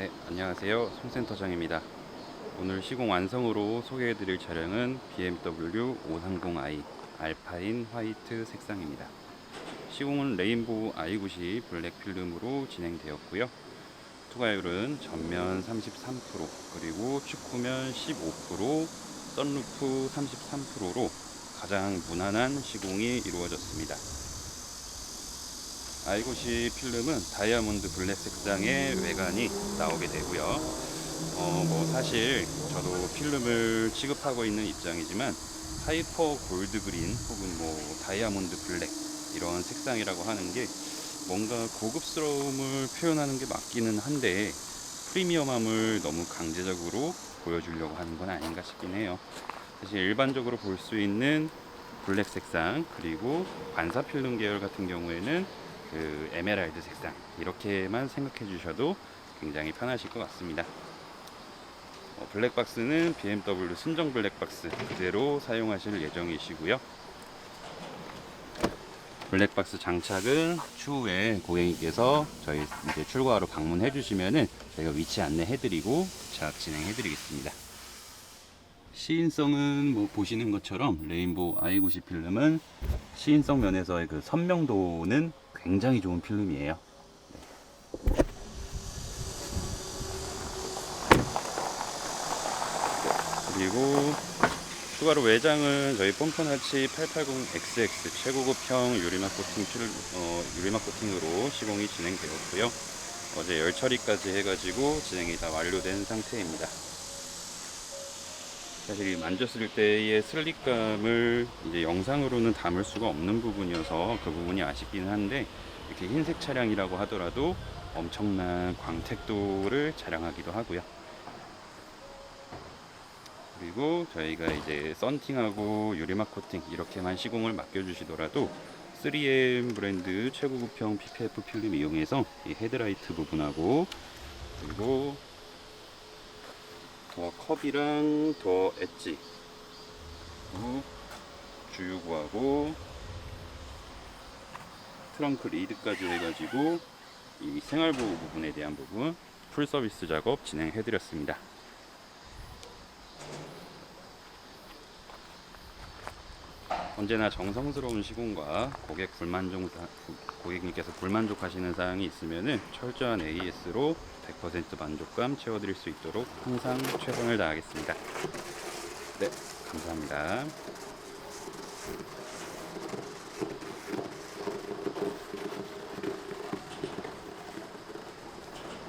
네, 안녕하세요. 송센터장입니다. 오늘 시공 완성으로 소개해드릴 차량은 BMW 530i 알파인 화이트 색상입니다. 시공은 레인보우 i90 블랙 필름으로 진행되었고요. 투과율은 전면 33% 그리고 축구면 15% 썬루프 33%로 가장 무난한 시공이 이루어졌습니다. I90 필름은 다이아몬드 블랙 색상의 외관이 나오게 되고요. 어, 뭐 사실 저도 필름을 취급하고 있는 입장이지만 하이퍼 골드 그린 혹은 뭐 다이아몬드 블랙 이런 색상이라고 하는 게 뭔가 고급스러움을 표현하는 게 맞기는 한데 프리미엄함을 너무 강제적으로 보여주려고 하는 건 아닌가 싶긴 해요. 사실 일반적으로 볼 수 있는 블랙 색상 그리고 반사 필름 계열 같은 경우에는 그 에메랄드 색상 이렇게만 생각해 주셔도 굉장히 편하실 것 같습니다. 어, 블랙박스는 BMW 순정 블랙박스 그대로 사용하실 예정이시고요. 블랙박스 장착은 추후에 고객님께서 저희 이제 출고하러 방문해 주시면은 저희가 위치 안내해 드리고 작업 진행해 드리겠습니다. 시인성은 뭐 보시는 것처럼 레인보우 i90 필름은 시인성 면에서의 그 선명도는 굉장히 좋은 필름이에요. 네. 그리고 추가로 외장은 저희 pompon하치 880XX 최고급형 유리막 코팅 필, 어, 유리막 코팅으로 시공이 진행되었고요. 어제 열 처리까지 해가지고 진행이 다 완료된 상태입니다. 사실 이 만졌을 때의 슬릭감을 이제 영상으로는 담을 수가 없는 부분이어서 그 부분이 아쉽긴 한데 이렇게 흰색 차량이라고 하더라도 엄청난 광택도를 자랑하기도 하고요. 그리고 저희가 이제 썬팅하고 유리막 코팅 이렇게만 시공을 맡겨주시더라도 3M 브랜드 최고급형 PPF 필름 이용해서 이 헤드라이트 부분하고 그리고 도어 컵이랑 도어 엣지 그리고 주유구하고 트렁크 리드까지 해가지고 이 생활보호 부분에 대한 부분 풀 서비스 작업 진행해 드렸습니다. 언제나 정성스러운 시공과 고객 불만족 고객님께서 불만족하시는 사항이 있으면은 철저한 AS로 100% 만족감 채워드릴 수 있도록 항상 최선을 다하겠습니다. 네, 감사합니다.